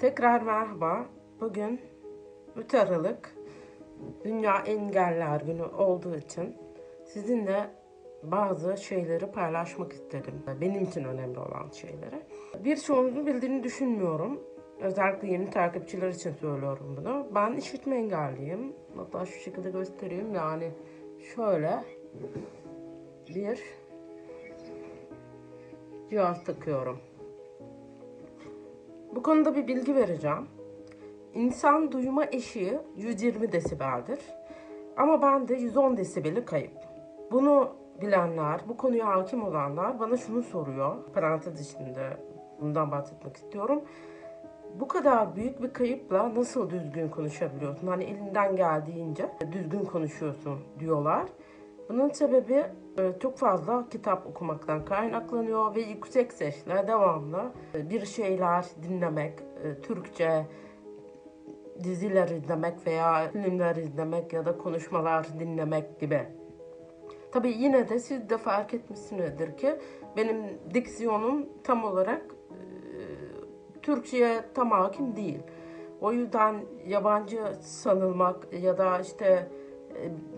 Tekrar merhaba. Bugün 3 Aralık Dünya Engeller Günü olduğu için sizinle bazı şeyleri paylaşmak istedim. Benim için önemli olan şeyleri. Birçoğunuzun bildiğini düşünmüyorum. Özellikle yeni takipçiler için söylüyorum bunu. Ben işitme engelliyim. Hatta şu şekilde göstereyim. Yani şöyle bir cihaz takıyorum. Bu konuda bir bilgi vereceğim. İnsan duyma eşiği 120 desibeldir. Ama bende 110 desibeli kayıp. Bunu bilenler, bu konuya hakim olanlar bana şunu soruyor. Parantez içinde bundan bahsetmek istiyorum. Bu kadar büyük bir kayıpla nasıl düzgün konuşabiliyorsun? Hani elinden geldiğince düzgün konuşuyorsun diyorlar. Bunun sebebi e, çok fazla kitap okumaktan kaynaklanıyor ve yüksek sesle devamlı e, bir şeyler dinlemek, e, Türkçe diziler izlemek veya filmler izlemek ya da konuşmalar dinlemek gibi. Tabii yine de siz de fark etmişsinizdir ki benim diksiyonum tam olarak Türkçe'ye tam hakim değil. O yüzden yabancı sanılmak ya da işte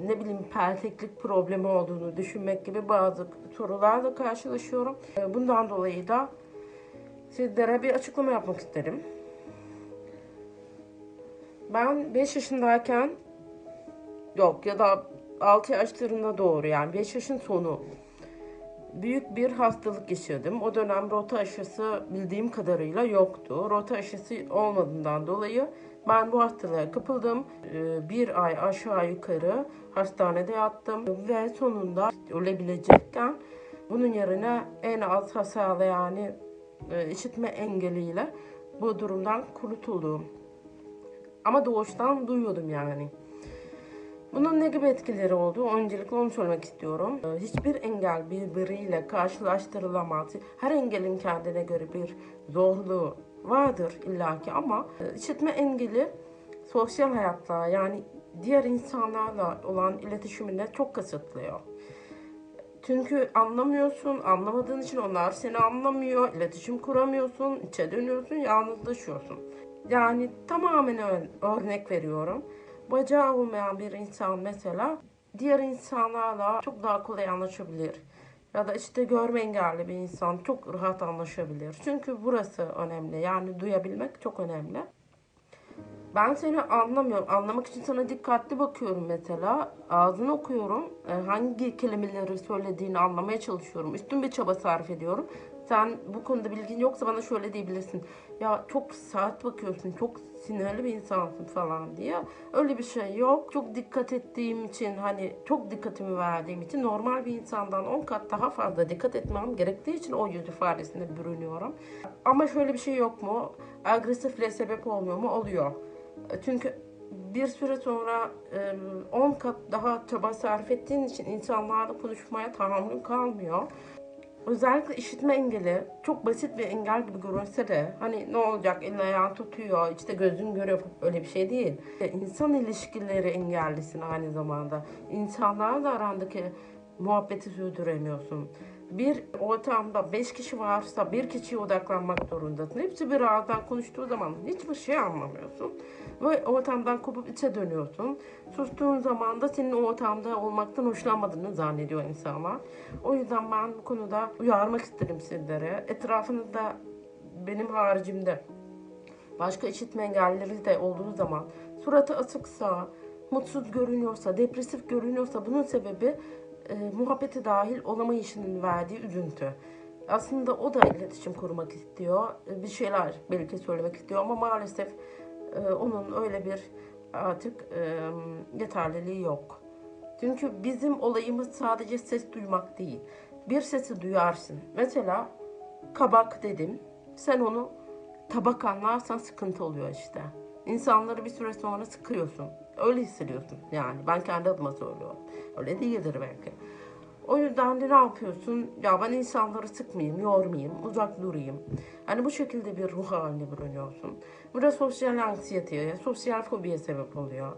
ne bileyim pelteklik problemi olduğunu düşünmek gibi bazı sorularla karşılaşıyorum. Bundan dolayı da sizlere bir açıklama yapmak isterim. Ben 5 yaşındayken yok ya da 6 yaşlarında doğru yani 5 yaşın sonu büyük bir hastalık yaşadım. O dönem rota aşısı bildiğim kadarıyla yoktu. Rota aşısı olmadığından dolayı ben bu hastalığa kapıldım. Bir ay aşağı yukarı hastanede yattım ve sonunda ölebilecekken bunun yerine en az hasarlı yani işitme engeliyle bu durumdan kurtuldum. Ama doğuştan duyuyordum yani. Bunun ne gibi etkileri oldu? Öncelikle onu söylemek istiyorum. Hiçbir engel birbiriyle karşılaştırılamaz. Her engelin kendine göre bir zorluğu vardır illaki ama işitme engeli sosyal hayatta yani diğer insanlarla olan iletişiminde çok kısıtlıyor. Çünkü anlamıyorsun, anlamadığın için onlar seni anlamıyor, iletişim kuramıyorsun, içe dönüyorsun, yalnızlaşıyorsun. Yani tamamen örnek veriyorum. Bacağı olmayan bir insan mesela diğer insanlarla çok daha kolay anlaşabilir. Ya da işte görme engelli bir insan çok rahat anlaşabilir. Çünkü burası önemli. Yani duyabilmek çok önemli. Ben seni anlamıyorum. Anlamak için sana dikkatli bakıyorum mesela. Ağzını okuyorum. Hangi kelimeleri söylediğini anlamaya çalışıyorum. Üstün bir çaba sarf ediyorum. Sen bu konuda bilgin yoksa bana şöyle diyebilirsin. Ya çok saat bakıyorsun, çok sinirli bir insansın falan diye. Öyle bir şey yok. Çok dikkat ettiğim için hani çok dikkatimi verdiğim için normal bir insandan 10 kat daha fazla dikkat etmem gerektiği için o yüz ifadesine bürünüyorum. Ama şöyle bir şey yok mu? Agresifle sebep olmuyor mu? Oluyor. Çünkü bir süre sonra 10 kat daha çaba sarf ettiğin için insanlarla konuşmaya tahammül kalmıyor. Özellikle işitme engeli çok basit bir engel gibi görünse de hani ne olacak elin ayağın tutuyor işte gözün görüyor öyle bir şey değil. İnsan ilişkileri engellisin aynı zamanda. İnsanlarla arandaki muhabbeti sürdüremiyorsun. Bir ortamda beş kişi varsa bir kişiye odaklanmak zorundasın. Hepsi bir ağızdan konuştuğu zaman hiçbir şey anlamıyorsun. Ve ortamdan kopup içe dönüyorsun. Sustuğun zaman da senin o ortamda olmaktan hoşlanmadığını zannediyor insanlar. O yüzden ben bu konuda uyarmak isterim sizlere. Etrafınızda benim haricimde başka işitme engelleri de olduğu zaman suratı asıksa, mutsuz görünüyorsa, depresif görünüyorsa bunun sebebi e, muhabbeti dahil olamayışının verdiği üzüntü. Aslında o da iletişim kurmak istiyor. Bir şeyler belki söylemek istiyor ama maalesef e, onun öyle bir artık e, yeterliliği yok. Çünkü bizim olayımız sadece ses duymak değil. Bir sesi duyarsın. Mesela kabak dedim. Sen onu tabak anlarsan sıkıntı oluyor işte. İnsanları bir süre sonra sıkıyorsun. Öyle hissediyorsun yani. Ben kendi adıma söylüyorum. Öyle değildir belki. O yüzden de ne yapıyorsun? Ya ben insanları sıkmayayım, yormayayım, uzak durayım. Hani bu şekilde bir ruh haline bürünüyorsun. Bu da sosyal anksiyeteye, sosyal fobiye sebep oluyor.